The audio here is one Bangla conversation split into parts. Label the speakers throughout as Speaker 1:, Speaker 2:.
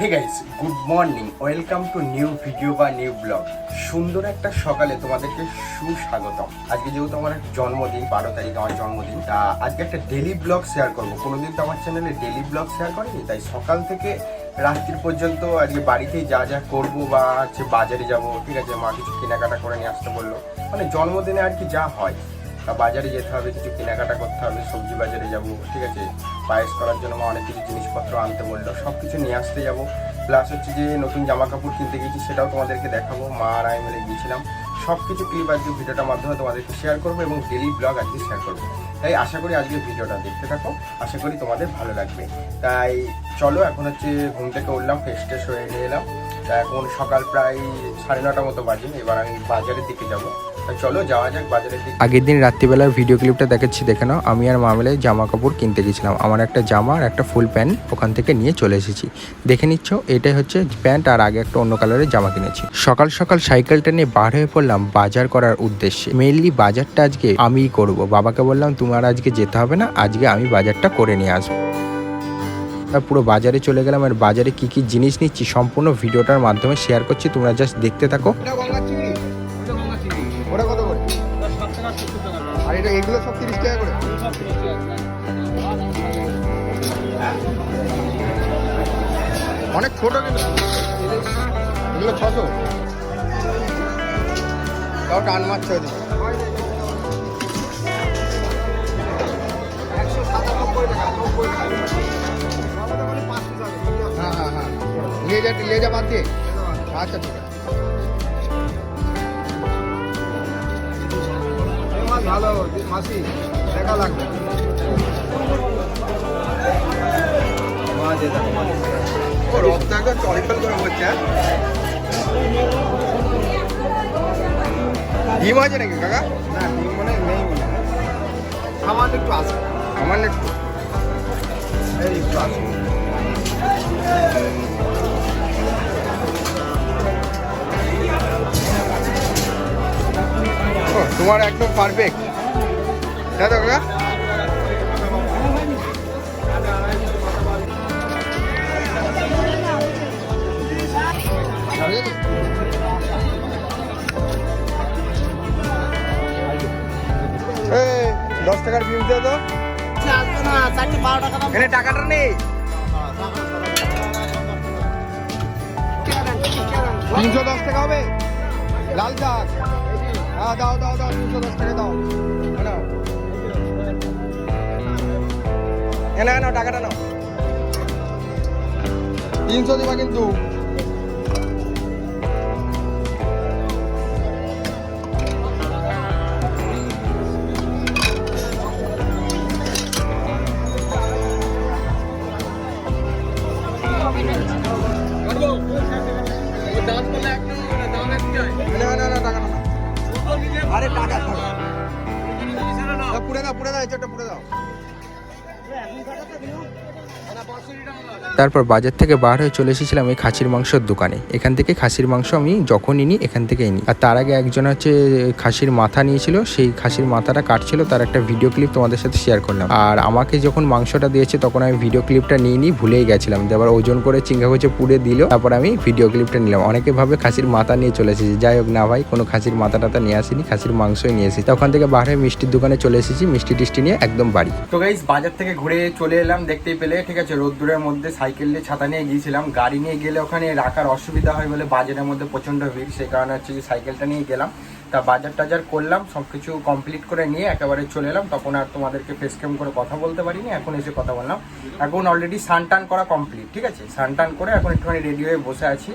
Speaker 1: Hey guys good morning welcome to new video বা নিউ ব্লগ সুন্দর একটা সকালে তোমাদেরকে সুস্বাগতম। আজকে যেহেতু আমার জন্মদিন, বারো তারিখ আমার জন্মদিন, তা আজকে একটা ডেলি ব্লগ শেয়ার করব। কোনোদিন তো আমার চ্যানেলে ডেলি ব্লগ শেয়ার করিনি, তাই সকাল থেকে রাত্রির পর্যন্ত আজকে বাড়িতেই যা যা করব বা হচ্ছে বাজারে যাব, ঠিক আছে, মা কিছু কেনাকাটা করে নিয়ে আসতে বলল। মানে জন্মদিনে আর কি যা হয়। তা বাজারে যেতে হবে, কিছু কেনাকাটা করতে হবে, সবজি বাজারে যাব, ঠিক আছে? পায়েস করার জন্য মা অনেক কিছু জিনিসপত্র আনতে বলল সব কিছু নিয়ে আসতে যাব। প্লাস হচ্ছে যে নতুন জামা কাপড় কিনতে গেছি সেটাও তোমাদেরকে দেখাবো, মা আর আমি মিলে গিয়েছিলাম। সব কিছু ক্লিপ আজকে ভিডিওটার মাধ্যমে তোমাদেরকে শেয়ার করব এবং ডেলি ব্লগ আজকে শেয়ার করব। তাই আশা করি আজকে ভিডিওটা দেখতে থাকো, আশা করি তোমাদের ভালো লাগবে। তাই চলো, এখন হচ্ছে ঘুম থেকে উঠলাম ফ্রেশ ট্রেশ হয়ে নিয়ে এলাম। এখন সকাল প্রায় সাড়ে নটা মতো বাজে, এবার আমি বাজারের দিকে যাব। চলো যাওয়া যাক বাজারের
Speaker 2: আগের দিন রাত্রিবেলার ভিডিও ক্লিপটা দেখাচ্ছি দেখে নাও। আমি আর মামলে জামা কাপড় কিনতে গেছিলাম। আমার একটা জামা আর একটা ফুল প্যান্ট ওখান থেকে নিয়ে চলে এসেছি। দেখে নিচ্ছ এটাই হচ্ছে প্যান্ট আর আগে একটা অন্য কালারের জামা কিনেছি। সকাল সকাল সাইকেলটা নিয়ে বার হয়ে পড়লাম বাজার করার উদ্দেশ্যে। মেইনলি বাজারটা আজকে আমিই করব। বাবাকে বললাম তোমার আজকে যেতে হবে না আজকে আমি বাজারটা করে নিয়ে আসব। তা পুরো বাজারে চলে গেলাম আর বাজারে কি কি জিনিস নিচ্ছি সম্পূর্ণ ভিডিওটার মাধ্যমে শেয়ার করছি। তোমরা জাস্ট দেখতে থাকো।
Speaker 1: আর এটা এগুলো সব তিরিশ টাকা করে। অনেক ছোট কিন্তু। এগুলো ছশো। তাও টান মারছে হ্যাঁ হ্যাঁ হ্যাঁ। নিয়ে যা বাদ দিয়ে। আচ্ছা ভালো মাসি দেখা লাগবে। ও রক্ত একদম চলিফল করে বলছে হ্যাঁ? ডিম আছে নাকি কাকা? না ডিম মানে নেই। সামান্য একটু আছে। সামান্য একটু। একটু আছে। তোমার একদম পারফেক্ট তাই তো কাকা। দশ টাকার বিল দে তো। এখানে টাকাটা নেই তিনশো দশ টাকা হবে। লাল শাক। হ্যাঁ দাও দাও দাও তিনশো দশ টাকা দাও। নাও এ নাও, এ নাও টাকাটা নাও। তিনশো দিবা কিন্তু। পুরে দাও পুরে দাও এই চোটটা পুরে দাও।
Speaker 2: তারপর বাজার থেকে বার হয়ে চলে এসেছিলাম এই খাসির মাংসের দোকানে। এখান থেকে খাসির মাংস আমি যখনই নিই, এখান থেকেই নিই। আর তার আগে একজন হচ্ছে খাসির মাথা নিয়েছিল, সেই খাসির মাথাটা কাটছিল, তার একটা ভিডিও ক্লিপ তোমাদের সাথে শেয়ার করলাম। আর আমাকে যখন মাংসটা দিয়েছে, তখন আমি ভিডিও ক্লিপটা নিয়ে নিই ভুলেই গেছিলাম। আবার ওজন করে চিঙ্গা হচ্ছে পুড়ে দিল, তারপর আমি ভিডিও ক্লিপটা নিলাম। অনেকে ভাবে খাসির মাথা নিয়ে চলে এসেছি। যাই হোক না ভাই, কোনো খাসির মাথা টাথা নিয়ে আসিনি, খাসির মাংসই নিয়ে এসেছি। তখন থেকে বার হয়ে মিষ্টির দোকানে চলে এসেছি, মিষ্টি টিষ্টি নিয়ে একদম বাড়ি।
Speaker 1: তো গাইস বাজার থেকে ঘুরে চলে এলাম, দেখতেই পেলে। ঠিক আছে, রোদ্দুরের মধ্যে সাইকেল নিয়ে ছাতা নিয়ে গিয়েছিলাম। গাড়ি নিয়ে গেলে ওখানে রাখার অসুবিধা হয় বলে বাজারের মধ্যে প্রচণ্ড ভিড়, সেই কারণে হচ্ছে যে সাইকেলটা নিয়ে গেলাম। তা বাজার টাজার করলাম সব কিছু কমপ্লিট করে নিয়ে একেবারে চলে এলাম। তখন আর তোমাদেরকে ফেস ক্যাম করে কথা বলতে পারিনি, এখন এসে কথা বললাম। এখন অলরেডি সান টান করা কমপ্লিট ঠিক আছে? সান টান করে এখন একটুখানি রেডি হয়ে বসে আছি।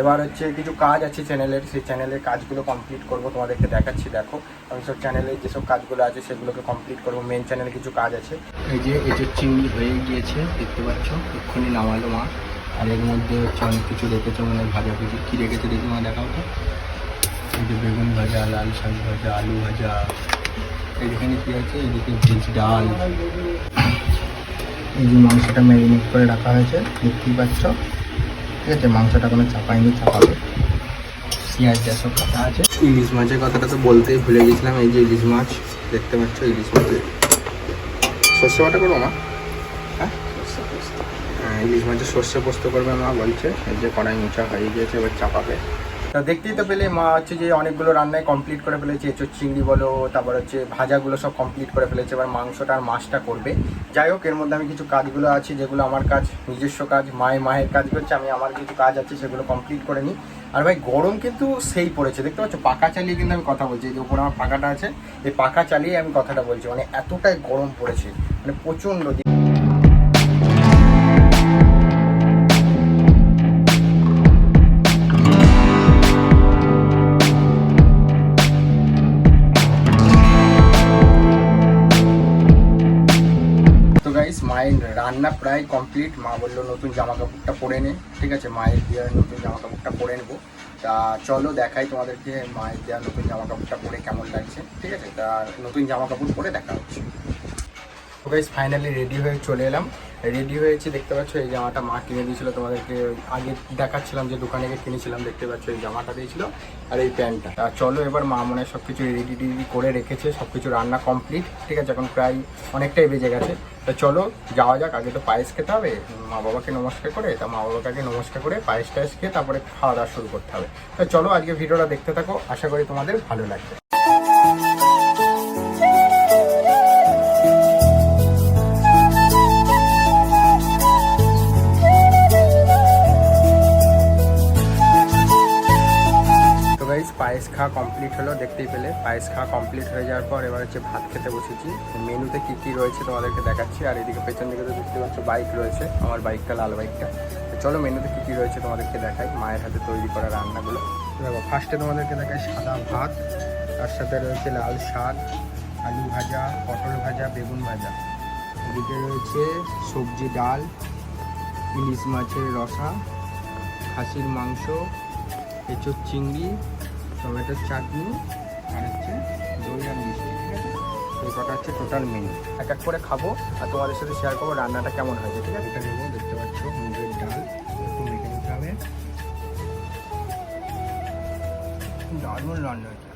Speaker 1: এবার হচ্ছে কিছু কাজ আছে চ্যানেলের সেই চ্যানেলের কাজগুলো কমপ্লিট করব, তোমাদেরকে দেখাচ্ছি, দেখো। আমি সব চ্যানেলে যেসব কাজগুলো আছে, সেগুলোকে কমপ্লিট করব মেন চ্যানেলে কিছু কাজ আছে। এই যে এই যে চিংড়ি হয়ে গিয়েছে, দেখতে পাচ্ছ? এক্ষুনি নামালো মা। আর এর মধ্যে হচ্ছে অনেক কিছু রেখেছে মানে ভাজা ভুজি কী রেখেছে দেখি মা, দেখাও তো। এই যে বেগুন ভাজা, লাল শাক ভাজা, আলু ভাজা। এইখানে কী আছে? এদিকে ভেজ ডাল। এই যে মাংসটা ম্যারিনেট করে রাখা হয়েছে, দেখতেই পাচ্ছ? ঠিক আছে মাংসটা কোনো চাপাইনি চাপাবে। যা সব আছে। ইলিশ মাছের কথাটা তো বলতেই ভুলে গেছিলাম এই যে ইলিশ মাছ দেখতে পাচ্ছ ইলিশ মাছের সর্ষে বাটা করব মা? হ্যাঁ? হ্যাঁ,
Speaker 2: ইলিশ মাছের সর্ষে পোস্ত করবে মা বলছে এই যে কড়াই মোচা হয়ে গিয়েছে এবার চাপাবে।
Speaker 1: তা দেখতেই তো পেলে, মা হচ্ছে যে অনেকগুলো রান্নায় কমপ্লিট করে ফেলেছে এঁচোর চিংড়ি বলো, তারপর হচ্ছে ভাজাগুলো সব কমপ্লিট করে ফেলেছে, এবার মাংসটা আর মাছটা করবে। যাই হোক, এর মধ্যে আমি কিছু কাজগুলো আছে, যেগুলো আমার কাজ, নিজস্ব কাজ, মায়ের মায়ের কাজ করছে, আমি আমার কিছু কাজ আছে সেগুলো কমপ্লিট করে নিই। আর ভাই, গরম কিন্তু সেই পড়েছে, দেখতে পাচ্ছ? পাখা চালিয়ে কিন্তু আমি কথা বলছি যে উপরে আমার পাখাটা আছে, এই পাখা চালিয়ে আমি কথাটা বলছি মানে এতটাই গরম পড়েছে মানে প্রচণ্ড রান্না প্রায় কমপ্লিট মা বলল, নতুন জামা কাপড়টা পরে নে। ঠিক আছে, মায়ের দেওয়ার নতুন জামা কাপড়টা পরে নেব। তা চলো দেখাই তোমাদেরকে মায়ের দেওয়ার নতুন জামা কাপড়টা পরে কেমন লাগছে। ঠিক আছে, তা নতুন জামা কাপড় পরে দেখা হচ্ছে। ওকে ফাইনালি রেডি হয়ে চলে এলাম। রেডি হয়েছে, দেখতে পাচ্ছ, এই জামাটা মা কিনে দিয়েছিল তোমাদেরকে, আগে দেখাচ্ছিলাম যে দোকানে গিয়ে কিনেছিলাম, দেখতে পাচ্ছ, এই জামাটা দিয়েছিল আর এই প্যান্টটা। তা চলো এবার মা মনে সব কিছু রেডি টেডি করে রেখেছে সব কিছু রান্না কমপ্লিট ঠিক আছে, এখন প্রায় অনেকটাই বেজে গেছে। তা চলো যাওয়া যাক, আগে তো পায়েস খেতে হবে, মা বাবাকে নমস্কার করে, তা মা বাবাকে নমস্কার করে পায়েস টায়েস খেয়ে তারপরে খাওয়া দাওয়া শুরু করতে হবে। তা চলো আজকে ভিডিওটা দেখতে থাকো, আশা করি তোমাদের ভালো লাগবে। খাওয়া কমপ্লিট হলো, দেখতেই পেলে। পায়েস খাওয়া কমপ্লিট হয়ে যাওয়ার পর এবার হচ্ছে ভাত খেতে বসেছি। মেনুতে কি কি রয়েছে তোমাদেরকে দেখাচ্ছি, আর এদিকে পেছন দিকে তো দেখতে পাচ্ছ বাইক রয়েছে, আমার বাইকটা লাল বাইকটা তো চলো মেনুতে কি কি রয়েছে তোমাদেরকে দেখাই, মায়ের হাতে তৈরি করা রান্নাগুলো। দেখো ফার্স্টে তোমাদেরকে দেখাই সাদা ভাত, তার সাথে রয়েছে লাল শাক, আলু ভাজা, পটল ভাজা, বেগুন ভাজা। এদিকে রয়েছে সবজি ডাল, ইলিশ মাছের রসা, খাসির মাংস, এঁচোর চিংড়ি টমেটোর চাটনি, আর হচ্ছে দই আর মিষ্টি, ঠিক আছে? এই কটা হচ্ছে টোটাল মেনু এক এক করে খাব, আর তোমাদের সাথে শেয়ার করব রান্নাটা কেমন হয়েছে, ঠিক আছে? এটা নেব দেখতে পাচ্ছ, মুগের ডাল, একটু মেখে নিতে হবে। দারুণ রান্না হয়েছে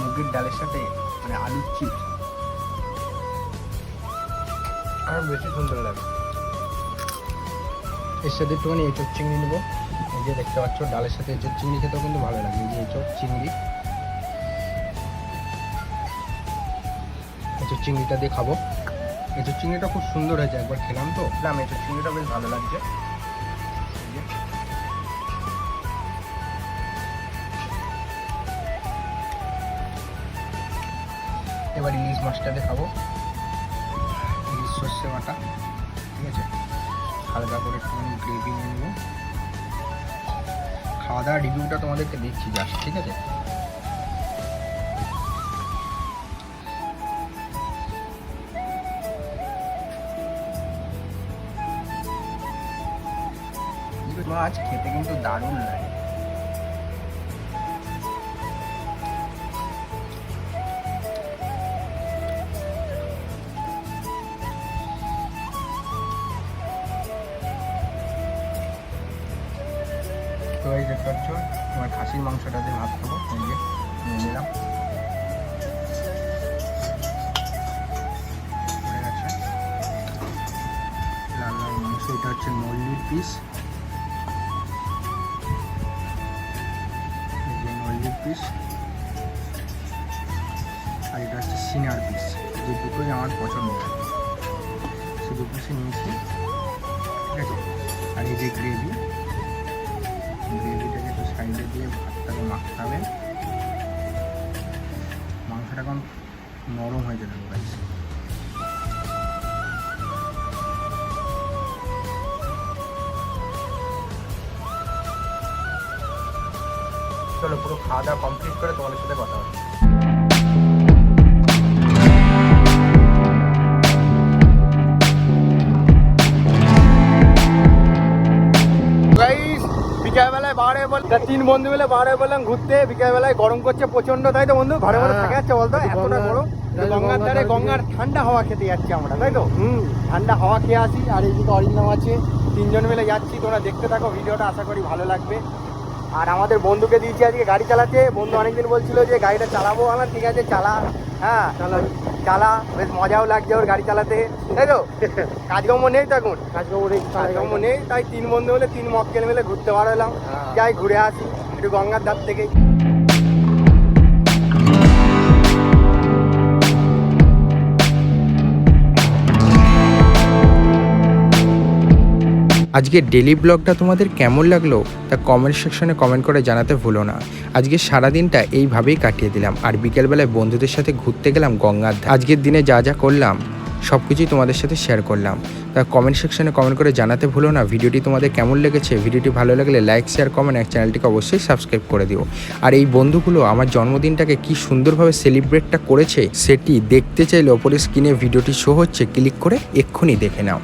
Speaker 1: মুগের ডালের সাথে মানে আলুর চিপস আর বেশি সুন্দর লাগে। এর সাথে একটুখানি এঁচোর চিংড়ি নেব। এই যে দেখতে পাচ্ছ, ডালের সাথে এঁচোর চিংড়ি খেতেও কিন্তু ভালো লাগে। এই যে এঁচোর চিংড়ি। এঁচোর চিংড়িটা দিয়ে খাব। এঁচোর চিংড়িটা খুব সুন্দর হয়েছে, একবার খেলাম তো। খেলাম এঁচোর চিংড়িটা বেশ ভালো লাগছে। এবার ইলিশ মাছটা দেখাবো ইলিশ সর্ষে বাটা, ঠিক আছে? হালকা করে একটুখানি গ্রেভি নিয়ে নেব। খাওয়া দাওয়ার রিভিউটা তোমাদেরকে দেখছি জাস্ট ঠিক আছে? মাছ খেতে কিন্তু দারুণ লাগে। এই দেখতে পাচ্ছ তোমার খাসির মাংসটা দিয়ে ভাত খাব নিয়ে নিলাম। মাংস, এটা হচ্ছে নল্লির পিস। নল্লির পিস। আর এটা হচ্ছে সিনার পিস, যে দুটোই আমার পছন্দ। সে দু পিসে নিয়েছি। ঠিক আছে? আর এই যে গ্রেভি। ভাতটাকে মাখতে হবে মাংসটা এখন নরম হয়ে যাবে গাইস চলো পুরো খাওয়া দাওয়া কমপ্লিট করে তোমাদের সাথে কথা হবে তিন বন্ধু মিলে বাড়ে বললাম ঘুরতে বিকালবেলায় গরম করছে প্রচণ্ড তাই তো বন্ধু? ঘরে ঘরে থাকা যাচ্ছে বলতো? এতটা গরম। গঙ্গার ধারে গঙ্গার ঠান্ডা হাওয়া খেতে যাচ্ছি আমরা তাই তো? ঠান্ডা হাওয়া খেয়ে আসি আর এইদিকে অরিন্দম আছে। তিনজন মিলে যাচ্ছি তোমরা দেখতে থাকো ভিডিওটা আশা করি ভালো লাগবে। আর আমাদের বন্ধুকে দিয়েছি আজকে গাড়ি চালাতে। বন্ধু অনেকদিন বলছিল যে গাড়িটা চালাবো আমার ঠিক আছে চালা। হ্যাঁ চালা
Speaker 3: চালা বেশ মজাও লাগছে ওর গাড়ি চালাতে। তাই তো? কাজকর্ম নেই তো এখন?
Speaker 2: কাজকর্ম নেই
Speaker 3: কাজকর্ম নেই তাই তিন বন্ধু হলে তিন মক্কেল মিলে ঘুরতে পারলাম। হলাম
Speaker 2: হ্যাঁ।
Speaker 3: যাই ঘুরে আসি একটু গঙ্গার ধার থেকে
Speaker 1: আজকে ডেলি ব্লগটা তোমাদের কেমন লাগল, তা কমেন্ট সেকশনে কমেন্ট করে জানাতে ভুলো না। আজকে সারাদিনটা এইভাবেই কাটিয়ে দিলাম, আর বিকেলবেলায় বন্ধুদের সাথে ঘুরতে গেলাম গঙ্গার আজকের দিনে যা যা করলাম সব কিছুই তোমাদের সাথে শেয়ার করলাম। তা কমেন্ট সেকশনে কমেন্ট করে জানাতে ভুলো না, ভিডিওটি তোমাদের কেমন লেগেছে, ভিডিওটি ভালো লাগলে লাইক শেয়ার কমেন্ট এক চ্যানেলটিকে অবশ্যই সাবস্ক্রাইব করে দিও। আর এই বন্ধুগুলো আমার জন্মদিনটাকে কি সুন্দরভাবে সেলিব্রেটটা করেছে, সেটি দেখতে চাইলে ওপরে স্ক্রিনে ভিডিওটি শো হচ্ছে ক্লিক করে এক্ষুনি দেখে নাও।